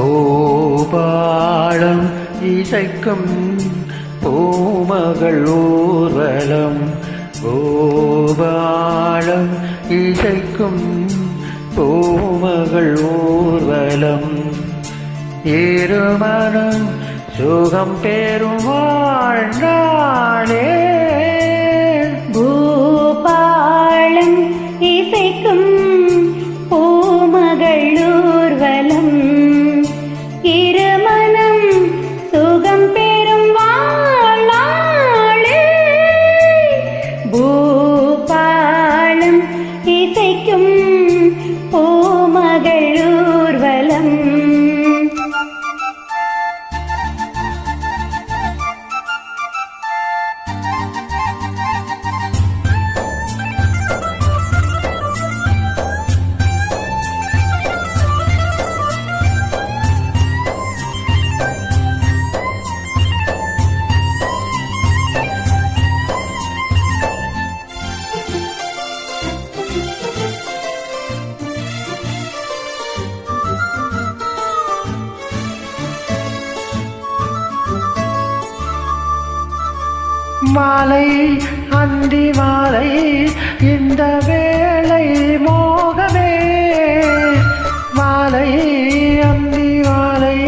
பூபாளம் இசைக்கும் பூமகள் ஊர்வலம். பூபாளம் இசைக்கும் பூமகள் ஊர்வலம். இருமனம் சுகம் பெறும் வாழ்நாளே. மாலை அந்தி மாலை இந்த வேளை மோகமே. மாலை அந்தி மாலை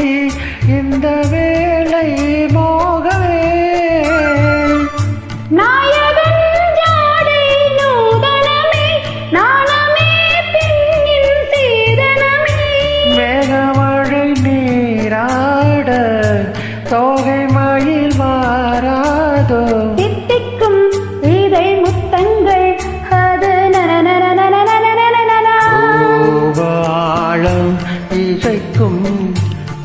இந்த வேளை மோகமே. மேகமழை நீராட தோகை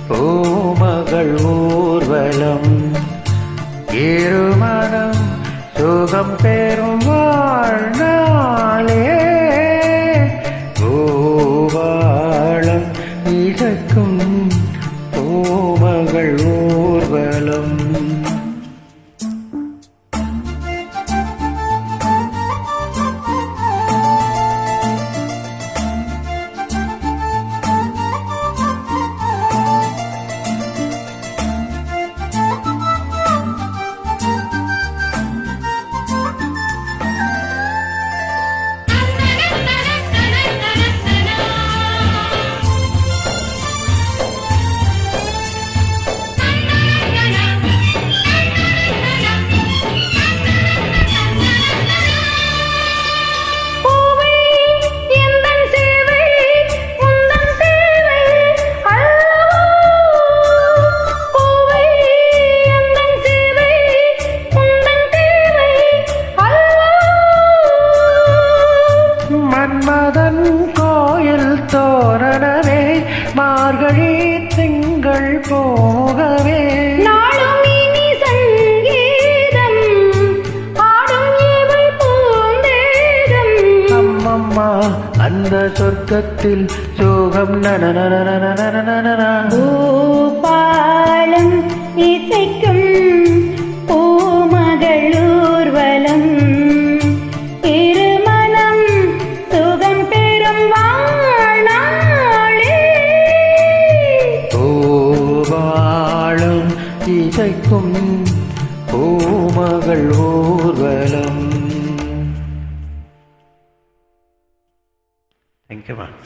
பூமகள் ஊர்வலம். இருமனம் சுகம் பெறும் வாழ்நாளே. பூவாழம் இசைக்கும் பூமகள் ஊர்வலம். மன்மதன் கோயில் தோரணமே மார்கழி திங்கள் போகவே அந்த சொர்க்கத்தில் சோகம் நனநனநனநனநனநன. பூபாலம் இசைக்கும் இசைக்கும் பூமகள் ஊர்வலம். Thank you ma'am